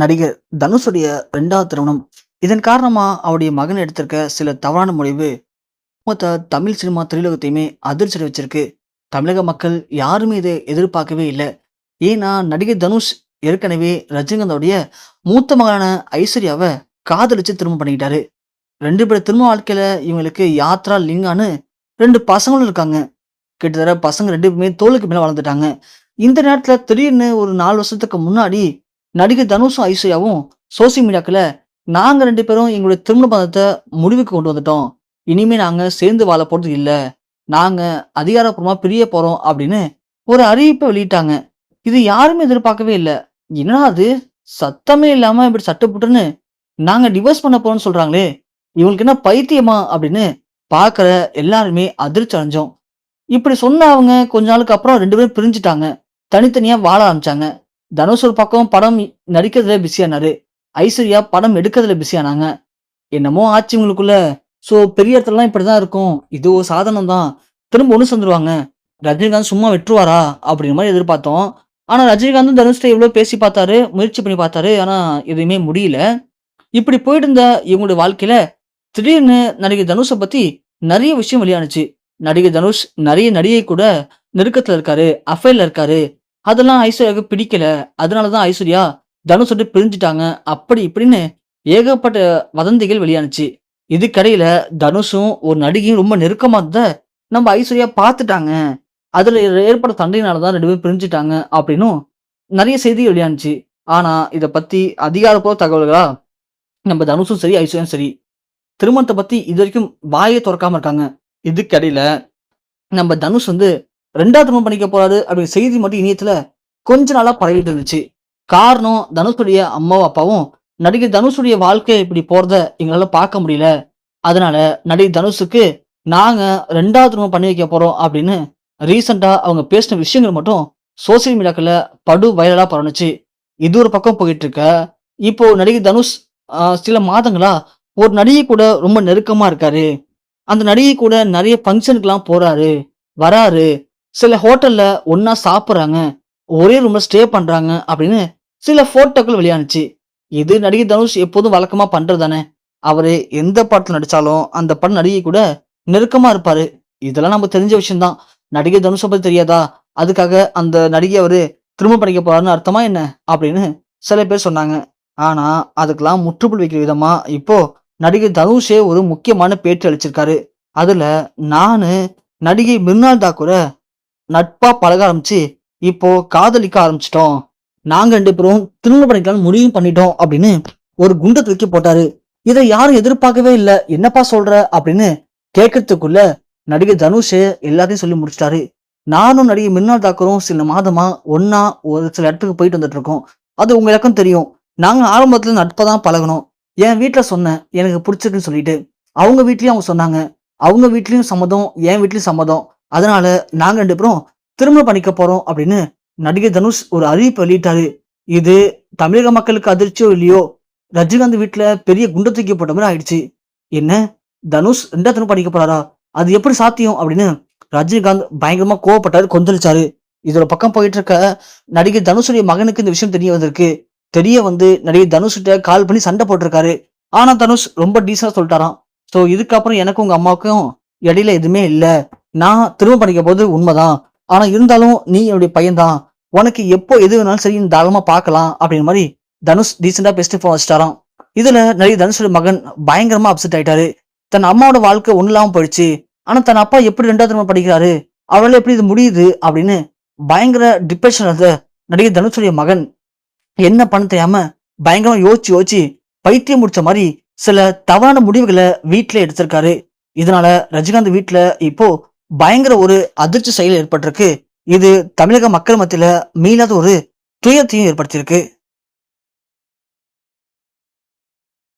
நடிகர் தனுஷுடைய ரெண்டாவது திருமணம். இதன் காரணமாக அவருடைய மகன் எடுத்திருக்க சில தவறான முடிவு. மொத்த தமிழ் சினிமா திரையுலகத்தையுமே அதிர்ச்சி வச்சிருக்கு தமிழக மக்கள் யாருமே இதை எதிர்பார்க்கவே இல்லை. ஏன்னா நடிகர் தனுஷ் ஏற்கனவே ரஜினிகாந்தோடைய மூத்த மகனான ஐஸ்வர்யாவை காதலிச்சு திருமணம் பண்ணிக்கிட்டாரு. ரெண்டு பேர் திரும்ப வாழ்க்கையில இவங்களுக்கு யாத்ரா லிங்கான்னு ரெண்டு பசங்களும் இருக்காங்க. கிட்டத்தட்ட பசங்க ரெண்டு பேருமே தோலுக்கு மேலே வளர்ந்துட்டாங்க. இந்த நேரத்தில் திடீர்னு ஒரு நாலு வருஷத்துக்கு முன்னாடி நடிகர் தனுஷும் ஐஸ்வர்யாவும் சோசியல் மீடியாக்கில் நாங்க ரெண்டு பேரும் எங்களுடைய திருமண பந்தத்தை முடிவுக்கு கொண்டு வந்துட்டோம். இனிமே நாங்க சேர்ந்து வாழ போறது இல்ல. நாங்க அதிகாரப்பூர்வமா பிரிய போறோம் அப்படின்னு ஒரு அறிவிப்பை வெளியிட்டாங்க. இது யாருமே எதிர்பார்க்கவே இல்லை. என்னடா அது? சத்தமே இல்லாம இப்படி சட்டப்பட்டுன்னு நாங்க டிவோர்ஸ் பண்ண போறோம்னு சொல்றாங்களே. இவங்களுக்கு என்ன பைத்தியமா அப்படின்னு பார்க்குற எல்லாருமே அதிர்ச்சி அடைஞ்சோம். இப்படி சொன்ன அவங்க கொஞ்ச நாளுக்கு அப்புறம் ரெண்டு பேரும் பிரிஞ்சுட்டாங்க. தனித்தனியா வாழ ஆரம்பிச்சாங்க. தனுஷ் ஒரு பக்கம் படம் நடிக்கிறதுல பிஸியானாரு ஐஸ்வர்யா படம் எடுக்கிறதுல பிஸியானாங்க என்னமோ ஆச்சு இவங்களுக்குள்ள. ஸோ பெரிய இடத்துலலாம் இப்படி தான் இருக்கும். இது ஒரு சாதனம் தான் திரும்ப ஒன்று சேர்ந்துருவாங்க ரஜினிகாந்த் சும்மா வெட்டுருவாரா? அப்படிங்கிற மாதிரி எதிர்பார்த்தோம். ஆனால் ரஜினிகாந்தும் தனுஷ்ட எவ்வளோ பேசி பார்த்தாரு முயற்சி பண்ணி பார்த்தாரு. ஆனால் எதுவுமே முடியல. இப்படி போயிட்டு இருந்த இவங்களுடைய வாழ்க்கையில திடீர்னு நடிகை தனுஷை பற்றி நிறைய விஷயம் வெளியானுச்சு. நடிகை தனுஷ் நிறைய நடிகை கூட நெருக்கத்தில் இருக்காரு அஃபைல இருக்காரு. அதெல்லாம் ஐஸ்வர்யாவுக்கு பிடிக்கல. அதனாலதான் ஐஸ்வர்யா தனுஷ் விட்டு பிரிஞ்சுட்டாங்க. அப்படி இப்படின்னு ஏகப்பட்ட வதந்திகள் வெளியானுச்சு. இதுக்கடையில தனுஷும் ஒரு நடிகையும் ரொம்ப நெருக்கமா இருந்த நம்ம ஐஸ்வர்யா பார்த்துட்டாங்க. அதுல ஏற்பட்ட சண்டையினால தான் ரெண்டு பேரும் பிரிஞ்சுட்டாங்க அப்படின்னும் நிறைய செய்தி வெளியானுச்சு. ஆனா இதை பத்தி அதிகாரப்பூர்வ தகவல்களா நம்ம தனுஷும் சரி ஐஸ்வர்யும் சரி திருமணத்தை பத்தி இது வரைக்கும் வாயை திறக்காம இருக்காங்க. இதுக்கடையில நம்ம தனுஷ் வந்து ரெண்டாவது திருமணம் பண்ணிக்க போறாரு அப்படிங்கிற செய்தி மட்டும் இணையத்துல கொஞ்ச நாளா பரவிட்டு இருந்துச்சு. காரணம் தனுஷுடைய அம்மாவும் அப்பாவும் நடிகை தனுஷுடைய வாழ்க்கை இப்படி போறத எங்களால பார்க்க முடியல. அதனால நடிகை தனுஷுக்கு நாங்க ரெண்டாவது திருமணம் பண்ணி வைக்க போறோம் அப்படின்னு ரீசெண்டா அவங்க பேசின விஷயங்கள் மட்டும் சோசியல் மீடியாக்கில் படு வைரலா பரணுச்சு இது ஒரு பக்கம் போயிட்டு இருக்க. இப்போ நடிகை தனுஷ் சில மாதங்களா ஒரு நடிகை கூட ரொம்ப நெருக்கமா இருக்காரு. அந்த நடிகை கூட நிறைய ஃபங்க்ஷனுக்குலாம் போறாரு வராரு. சில ஹோட்டல்ல ஒன்னா சாப்பிட்றாங்க ஒரே ரூம்ல ஸ்டே பண்றாங்க அப்படின்னு சில போட்டோக்கள் வெளியானுச்சு. இது நடிகர் தனுஷ் எப்போதும் வழக்கமா பண்றதானே அவரு எந்த படத்துல நடிச்சாலும் அந்த படம் நடிகை கூட நெருக்கமா இருப்பாரு. இதெல்லாம் நம்ம தெரிஞ்ச விஷயம்தான். நடிகர் தனுஷை பத்தி தெரியாதா? அதுக்காக அந்த நடிகை அவரு திரும்ப பண்ணிக்க போறாருன்னு அர்த்தமா என்ன? அப்படின்னு சில பேர் சொன்னாங்க. ஆனா அதுக்கெல்லாம் முற்றுப்புள்ளி வைக்கிற விதமா இப்போ நடிகர் தனுஷே ஒரு முக்கியமான பேட்டி அளிச்சிருக்காரு. அதுல நானு நடிகை மிர்னால் தாக்கூர நட்பா பழக ஆரம்பிச்சு இப்போ காதலிக்க ஆரம்பிச்சிட்டோம். நாங்க ரெண்டு பேரும் திருமணம் பண்ணிக்கலாம்னு முடிவும் பண்ணிட்டோம் அப்படின்னு ஒரு குண்டை தூக்கி போட்டாரு. இதை யாரும் எதிர்பார்க்கவே இல்லை. என்னப்பா சொல்ற? அப்படின்னு கேட்கறதுக்குள்ள நடிகர் தனுஷ் எல்லாத்தையும் சொல்லி முடிச்சிட்டாரு. நானும் நடிகை மின்னால் தாக்கரும் சில மாதமா ஒன்னா ஒரு சில இடத்துக்கு போயிட்டு வந்துட்டு இருக்கோம். அது உங்க இலக்கம் தெரியும். நாங்க ஆரம்பத்துல நட்பை தான் பழகணும் என் வீட்டுல சொன்னேன் எனக்கு பிடிச்சிருக்குன்னு சொல்லிட்டு. அவங்க வீட்லயும் அவங்க சொன்னாங்க. அவங்க வீட்லயும் சம்மதம் என் வீட்லயும் சம்மதம். அதனால நாங்க ரெண்டு பேரும் திருமணம் பண்ணிக்க போறோம் அப்படின்னு நடிகை தனுஷ் ஒரு அறிவிப்பு வெளியிட்டாரு. இது தமிழக மக்களுக்கு அதிர்ச்சியோ இல்லையோ? ரஜினிகாந்த் வீட்டுல பெரிய குண்டை தூக்கி போட்ட மாதிரி ஆயிடுச்சு. என்ன? தனுஷ் ரெண்டா திரும்ப பண்ணிக்க போறாரா? அது எப்படி சாத்தியம் அப்படின்னு ரஜினிகாந்த் பயங்கரமா கோவப்பட்டாரு கொந்தளிச்சாரு. இதோட பக்கம் போயிட்டு இருக்க நடிகை தனுஷுடைய மகனுக்கு இந்த விஷயம் தெரிய வந்திருக்கு. தெரிய வந்து நடிகை தனுஷ்கிட்ட கால் பண்ணி சண்டை போட்டிருக்காரு. ஆனா தனுஷ் ரொம்ப டீசா சொல்லிட்டாராம். ஸோ இதுக்கப்புறம் எனக்கும் உங்க அம்மாவுக்கும் இடையில எதுவுமே இல்லை. நான் திரும்ப பண்ணிக்க போது உண்மைதான். ஆனா இருந்தாலும் நீ என்னுடைய பையன்தான். உனக்கு எப்போ எது வேணாலும் சரி நீ தாராளமா பார்க்கலாம் அப்படின்ற மாதிரி தனுஷ் டீசெண்டா பெஸ்ட் ஃபோன் வச்சிட்டாராம். இதுல நடிகர் தனுஷோட மகன் பயங்கரமா அப்செட் ஆயிட்டாரு. தன் அம்மாவோட வாழ்க்கை ஒண்ணு இல்லாம போயிடுச்சு. ஆனா தன் அப்பா எப்படி ரெண்டாவது திரும்ப படிக்கிறாரு? அவரால் எப்படி இது முடியுது அப்படின்னு பயங்கர டிப்ரெஷன் இருந்த நடிகர் தனுஷுடைய மகன் என்ன பண்ண தெரியாம பயங்கரமா யோசிச்சு யோசிச்சு பைத்தியம் முடிச்ச மாதிரி சில தவறான முடிவுகளை வீட்டுல எடுத்திருக்காரு. இதனால ரஜினிகாந்த் வீட்டுல இப்போ பயங்கர ஒரு அதிர்ச்சி செயல் ஏற்பட்டிருக்கு. இது தமிழக மக்கள் மத்தியில மீளாத ஒரு துயரத்தையும் ஏற்படுத்தியிருக்கு.